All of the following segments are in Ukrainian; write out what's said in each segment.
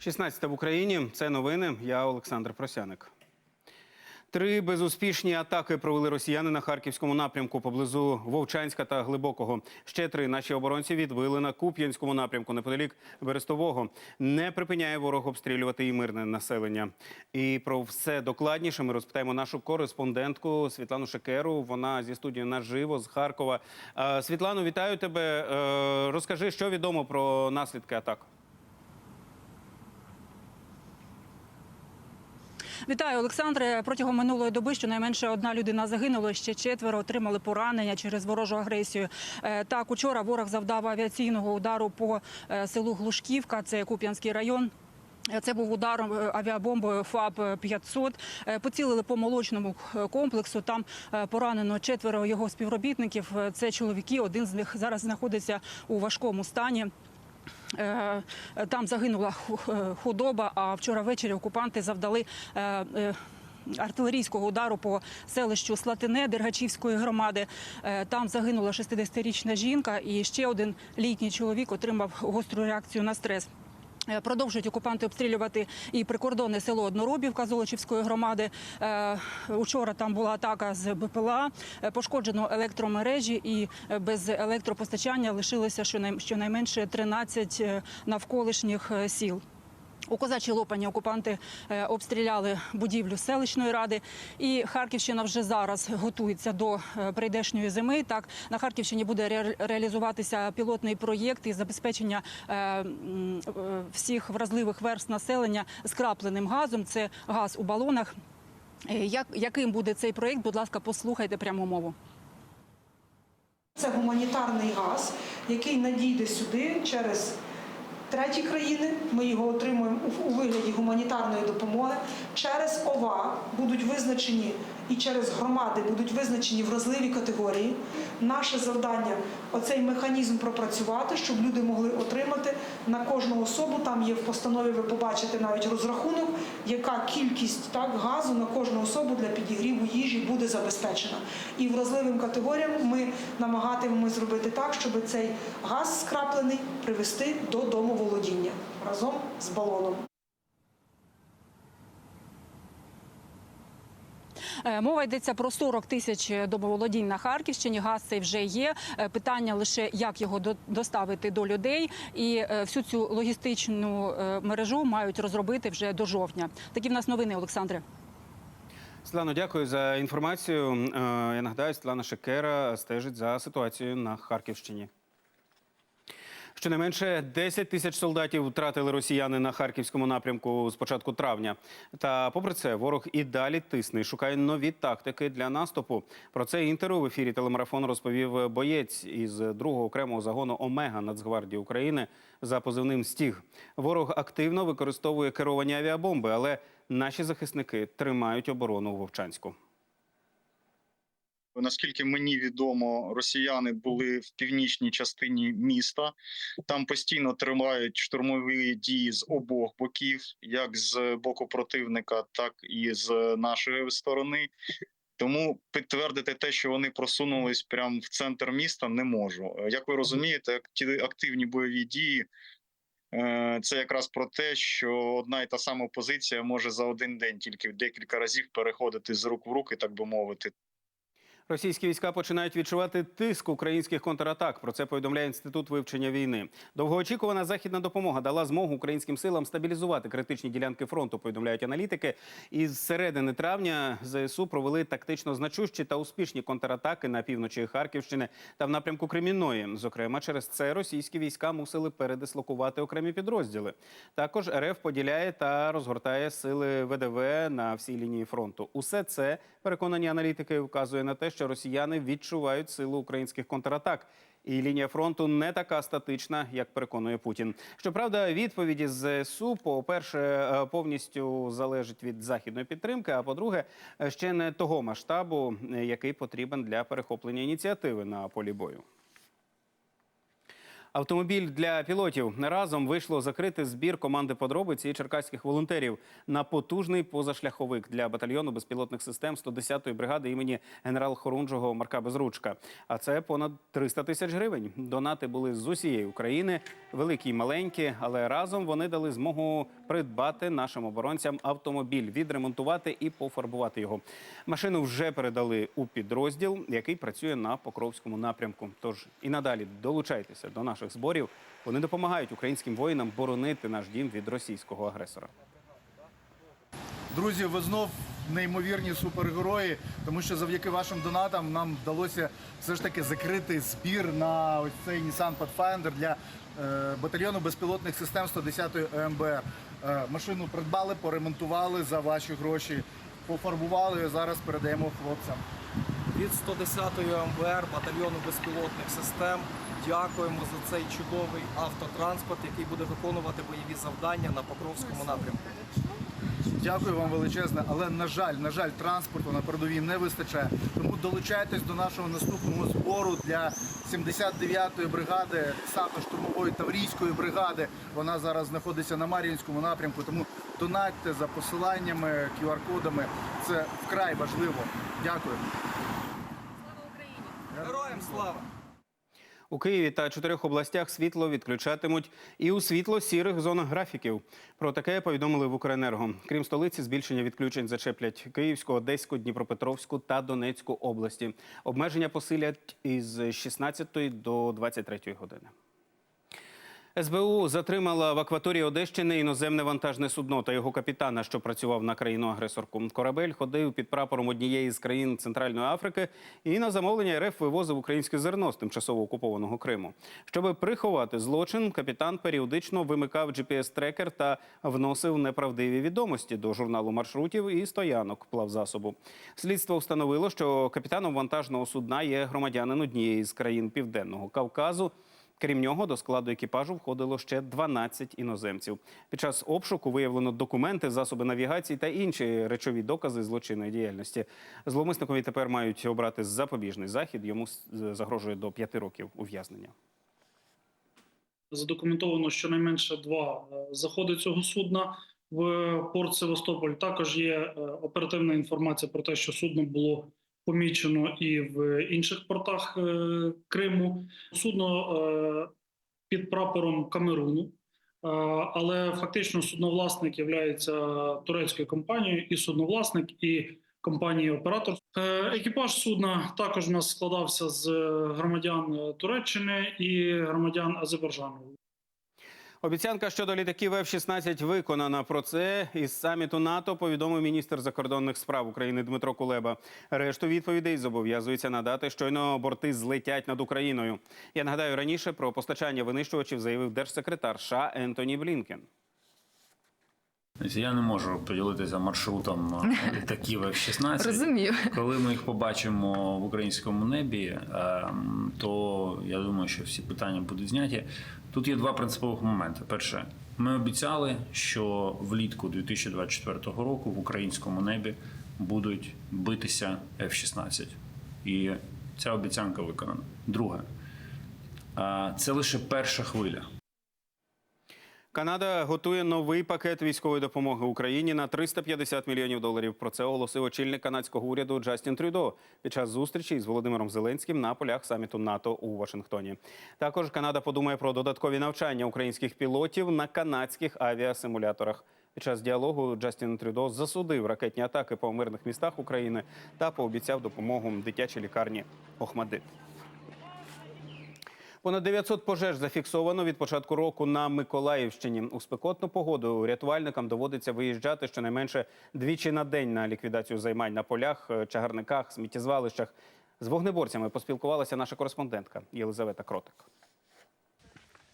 16 в Україні. Це новини. Я Олександр Просяник. Три безуспішні атаки провели росіяни на харківському напрямку поблизу Вовчанська та Глибокого. Ще три наші оборонці відбили на Куп'янському напрямку неподалік Берестового. Не припиняє ворог обстрілювати і мирне населення. І про все докладніше ми розпитаємо нашу кореспондентку Світлану Шекеру. Вона зі студії наживо з Харкова. Е, Світлано, вітаю тебе. Е, Розкажи, що відомо про наслідки атак. Вітаю, Олександре. Протягом минулої доби щонайменше одна людина загинула, ще четверо отримали поранення через ворожу агресію. Е, Так, учора ворог завдав авіаційного удару по е, селу Глушківка, це Куп'янський район. Е, Це був удар е, авіабомбою ФАБ-500. Е, Поцілили по молочному комплексу. Там поранено четверо його співробітників. Це чоловіки. Один з них зараз знаходиться у важкому стані. Е, Там загинула е, худоба. А вчора ввечері окупанти завдали. е, е, Артилерійського удару по селищу Слатине Дергачівської громади. Е, Там загинула 60-річна жінка, і ще один літній чоловік отримав гостру реакцію на стрес. Е, Продовжують окупанти обстрілювати і прикордонне село Одноробівка Золочівської громади. Е, Учора там була атака з БПЛА, е, пошкоджено електромережі і без електропостачання лишилося щонай- щонайменше 13 е, навколишніх сіл. У козачій лопані окупанти е, обстріляли будівлю селищної ради, і Харківщина вже зараз готується до е, прийдешньої зими. Так на Харківщині буде реалізуватися пілотний проєкт із забезпечення е, всіх вразливих верст населення скрапленим газом. Це газ у балонах. Як яким буде цей проєкт? Будь ласка, послухайте пряму мову. Це гуманітарний газ, який надійде сюди через треті країни. Ми його отримуємо у- вигляді гуманітарної допомоги. Через ОВА будуть визначені і через громади будуть визначені вразливі категорії. Наше завдання оцей механізм пропрацювати, щоб люди могли отримати на кожну особу. Там є в постанові, ви побачите навіть розрахунок, яка кількість так газу на кожну особу для підігріву їжі буде забезпечена. І вразливим категоріям ми намагатимемось зробити так, щоб цей газ скраплений привести до домоволодіння разом з балоном. Мова йдеться про 40 тисяч домоволодінь на Харківщині. Газ цей вже є. Е, Питання лише як його доставити до людей, і е, всю цю логістичну е, мережу мають розробити вже до жовтня. Такі в нас новини, Олександре. Світлано, дякую за інформацію. Е, Я нагадаю, Світлана Шекера стежить за ситуацією на Харківщині. Щонайменше 10 тисяч солдатів втратили росіяни на харківському напрямку з початку травня. Та, попри це, ворог і далі тисне і шукає нові тактики для наступу. Про це інтеру в ефірі телемарафон розповів боєць із другого окремого загону Омега Нацгвардії України за позивним Стіг. Ворог активно використовує керовані авіабомби, але наші захисники тримають оборону у Вовчанську. Наскільки мені відомо, росіяни були в північній частині міста. Там постійно тривають штурмові дії з обох боків, як з боку противника, так і з нашої сторони. Тому підтвердити те, що вони просунулись прямо в центр міста, не можу. Як ви розумієте, акті- активні бойові дії е, це якраз про те, що одна і та сама позиція може за один день тільки декілька разів переходити з рук в руки, так би мовити. Російські війська починають відчувати тиск українських контратак. Про це повідомляє інститут вивчення війни. Довгоочікувана західна допомога дала змогу українським силам стабілізувати критичні ділянки фронту. Повідомляють аналітики. І з середини травня ЗСУ провели тактично значущі та успішні контратаки на півночі Харківщини та в напрямку Кремінної. Зокрема, через це російські війська мусили передислокувати окремі підрозділи. Також РФ поділяє та розгортає сили ВДВ на всій лінії фронту. Усе це переконані аналітики вказує на те, що росіяни відчувають силу українських контратак. І лінія фронту не така статична, як переконує Путін. Щоправда, відповіді з СУ, по-перше, е, повністю залежить від західної підтримки. А по-друге, е, ще не того масштабу, е, який потрібен для перехоплення ініціативи на полі бою. Автомобіль для пілотів разом вийшло закрити збір команди подробиці і черкаських волонтерів на потужний позашляховик для батальйону безпілотних систем 110-ї бригади імені генерал-хорунжого Марка Безручка. А це понад 300 тисяч гривень. Донати були з усієї України, великі й маленькі, але разом вони дали змогу придбати нашим оборонцям автомобіль, відремонтувати і пофарбувати його. Машину вже передали у підрозділ, який працює на Покровському напрямку. Тож і надалі долучайтеся до наших зборів. Вони допомагають українським воїнам боронити наш дім від російського агресора. Друзі, ви знов неймовірні супергерої, тому що завдяки вашим донатам нам вдалося все ж таки закрити збір на ось цей Nissan Pathfinder для е, батальйону безпілотних систем 110-ї ОМБР. Е, машину придбали, поремонтували за ваші гроші, пофарбували зараз передаємо хлопцям. Від 110-ї МВР батальйону безпілотних систем. Дякуємо за цей чудовий автотранспорт, який буде виконувати бойові завдання на Покровському напрямку. Дякую вам величезне, але на жаль, на жаль, транспорту на передовій не вистачає. Тому долучайтесь до нашого наступного збору для 79-ї бригади десантно-штурмової таврійської бригади. Вона зараз знаходиться на Мар'їнському напрямку. Тому донатьте за посиланнями, QR-кодами. Це вкрай важливо. Дякую. Героям слава! У Києві та чотирьох областях світло відключатимуть і у світло-сірих зонах графіків. Про таке повідомили в Укренерго. Крім столиці, збільшення відключень зачеплять Київську, Одеську, Дніпропетровську та Донецьку області. Обмеження посилять із 16 до 23 години. СБУ затримала в акваторії Одещини іноземне вантажне судно та його капітана, що працював на країну-агресорку. Корабель ходив під прапором однієї з країн Центральної Африки і на замовлення РФ вивозив українське зерно з тимчасово окупованого Криму. Щоб приховати злочин, капітан періодично вимикав GPS-трекер та вносив неправдиві відомості до журналу маршрутів і стоянок плавзасобу. Слідство встановило, що капітаном вантажного судна є громадянин однієї з країн Південного Кавказу. Крім нього, до складу екіпажу входило ще 12 іноземців. Під час обшуку виявлено документи, засоби навігації та інші речові докази злочинної діяльності. Зловмисникові тепер мають обрати запобіжний захід. Йому загрожує до 5 років ув'язнення. задокументовано щонайменше два е, заходи цього судна в порт Севастополь. Також є е, оперативна інформація про те, що судно було помічено і в інших портах е, Криму. Судно е, під прапором Камеруну. Е, Але фактично судновласник є турецькою компанією, і судновласник, і компанії-оператор. Е, Екіпаж судна також у нас складався з громадян Туреччини і громадян Азербайджану. Обіцянка щодо літаків F-16 виконана. Про це із саміту НАТО повідомив міністр закордонних справ України Дмитро Кулеба. Решту відповідей зобов'язується надати, щойно борти злетять над Україною. Я нагадаю, раніше про постачання винищувачів заявив держсекретар США Ентоні Блінкен. Я не можу поділитися маршрутом е, літаків F-16. Розумію. Коли ми їх побачимо в українському небі, ем, то я думаю, що всі питання будуть зняті. Тут є два принципових моменти. Перше, ми обіцяли, що влітку 2024 року в українському небі будуть битися F-16. І ця обіцянка виконана. Друге, е, це лише перша хвиля. Канада готує новий пакет військової допомоги Україні на 350 мільйонів доларів. Про це оголосив очільник канадського уряду Джастін Трюдо під час зустрічі із Володимиром Зеленським на полях саміту НАТО у Вашингтоні. Також Канада подумає про додаткові навчання українських пілотів на канадських авіасимуляторах. Під час діалогу Джастін Трюдо засудив ракетні атаки по мирних містах України та пообіцяв допомогу дитячій лікарні Охмадит. Понад 900 пожеж зафіксовано від початку року на Миколаївщині. У спекотну погоду рятувальникам доводиться виїжджати щонайменше двічі на день на ліквідацію займань на полях, е, чагарниках, сміттєзвалищах. З вогнеборцями поспілкувалася наша кореспондентка Єлизавета Кротик.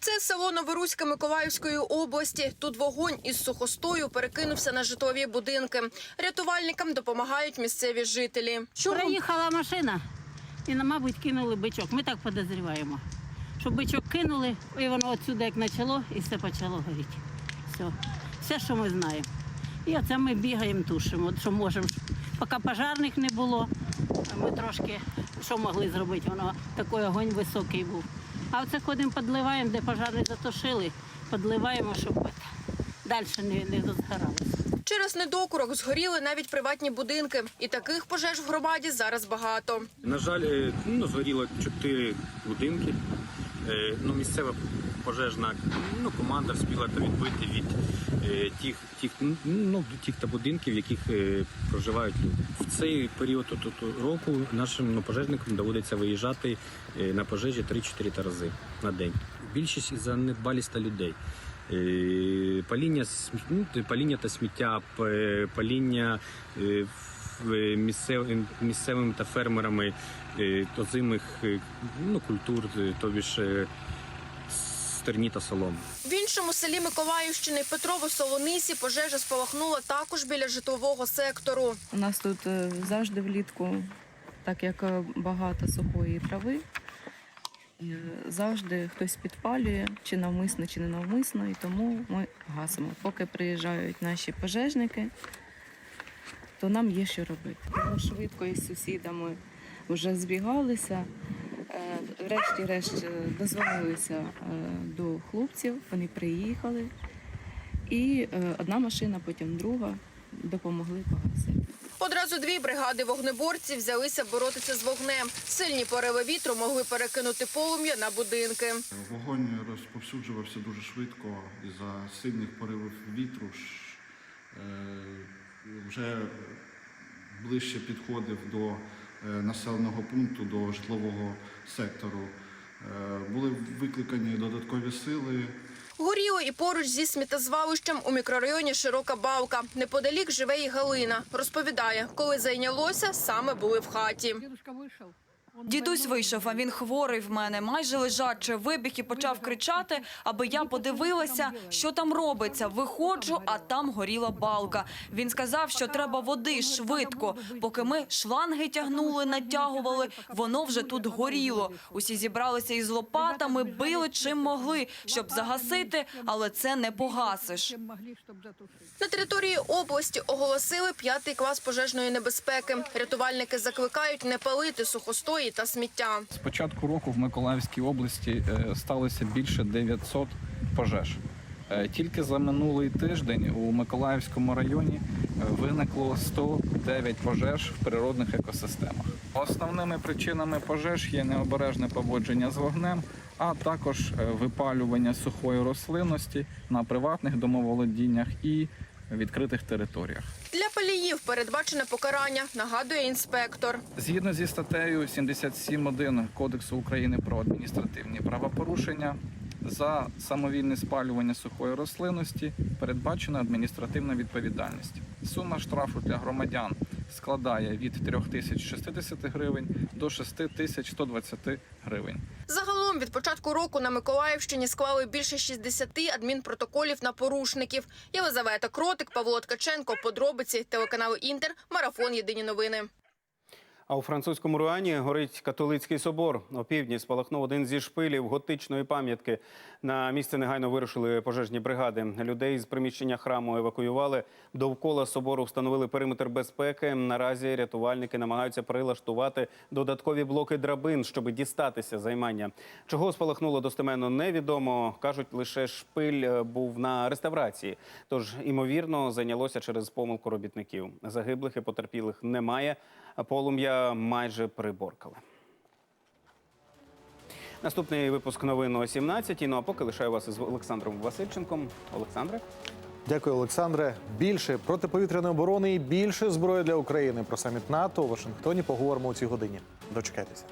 Це село Новоруське Миколаївської області. Тут вогонь із сухостою перекинувся на житлові будинки. Рятувальникам допомагають місцеві жителі. Проїхала машина і, мабуть, кинули бичок. Ми так підозріваємо. Що бичок кинули, і воно отсюди як почало, і все почало горіти. Все, все, що ми знаємо. І оце ми бігаємо, тушимо, що можемо. Поки пожарних не було, ми трошки що могли зробити, воно такий огонь високий був. А оце ходимо, підливаємо, де пожари затушили, підливаємо, щоб далі не, не розгоралося. Через недокурок згоріли навіть приватні будинки, і таких пожеж в громаді зараз багато. На жаль, ну, згоріло чотири будинки. Е, Ну, місцева пожежна ну, команда встигла та відбити від е, тих, тих, ну, тих та будинків, в яких е, проживають люди. В цей період от, року нашим ну, пожежникам доводиться виїжджати на пожежі 3-4 рази на день. Більшість із-за недбаліста людей. Паління, ну, паління та сміття, паління місцевими та фермерами е, озимих е, ну, культур, е, тобі ж стерні та соломи. В іншому селі Миколаївщини Петрово Солонисі пожежа спалахнула також біля житлового сектору. У нас тут завжди влітку, так як багато сухої трави, завжди хтось підпалює, чи навмисно, чи не навмисно, і тому ми гасимо. Поки приїжджають наші пожежники, то нам є що робити. Ми швидко із сусідами вже збігалися. Е, Врешті-решт е, дозвонилися е, до хлопців, вони приїхали. І одна машина, потім друга допомогли погасити. Одразу дві бригади вогнеборців взялися боротися з вогнем. Сильні пориви вітру могли перекинути полум'я на будинки. Вогонь розповсюджувався дуже швидко і за сильних поривів вітру е, вже ближче підходив до е, населеного пункту, до житлового сектору. Е, Були викликані додаткові сили. Горіло і поруч зі сміттєзвалищем у мікрорайоні Широка Балка. Неподалік живе і Галина. Розповідає, коли зайнялося, саме були в хаті. Дідусь вийшов, а він хворий в мене, майже лежачий. Вибіг і почав кричати, аби я подивилася, що там робиться. Виходжу, а там горіла балка. Він сказав, що треба води швидко. Поки ми шланги тягнули, натягували, воно вже тут горіло. Усі зібралися із лопатами, били чим могли, щоб загасити, але це не погасиш. На території області оголосили п'ятий клас пожежної небезпеки. Рятувальники закликають не палити сухостої та сміття. З початку року в Миколаївській області е, сталося більше 900 пожеж. Е, Тільки за минулий тиждень у Миколаївському районі е, виникло 109 пожеж в природних екосистемах. Основними причинами пожеж є необережне поводження з вогнем, а також випалювання сухої рослинності на приватних домоволодіннях і відкритих територіях. Для паліїв передбачене покарання, нагадує інспектор. Згідно зі статтею 77.1 Кодексу України про адміністративні правопорушення, за самовільне спалювання сухої рослинності передбачена адміністративна відповідальність. Сума штрафу для громадян складає від 3060 гривень до 6120 гривень. Загалом від початку року на Миколаївщині склали більше 60 адмінпротоколів на порушників. Єлизавета Кротик, Павло Ткаченко, подробиці, телеканал Інтер, марафон Єдині новини. А у французькому Руані горить католицький собор. Опівдні спалахнув один зі шпилів готичної пам'ятки. На місце негайно вирушили пожежні бригади. Людей з приміщення храму евакуювали. Довкола собору встановили периметр безпеки. Наразі рятувальники намагаються прилаштувати додаткові блоки драбин, щоб дістатися займання. Чого спалахнуло достеменно невідомо. кажуть, лише шпиль е, був на реставрації. Тож, імовірно, зайнялося через помилку робітників. Загиблих і потерпілих немає. Полум'я майже приборкали. Наступний випуск новин о 17 Ну а поки лишаю вас із Олександром Васильченком. Олександре. Дякую, Олександре. Більше протиповітряної оборони і більше зброї для України. Про саміт НАТО у Вашингтоні поговоримо у цій годині. Дочекайтеся.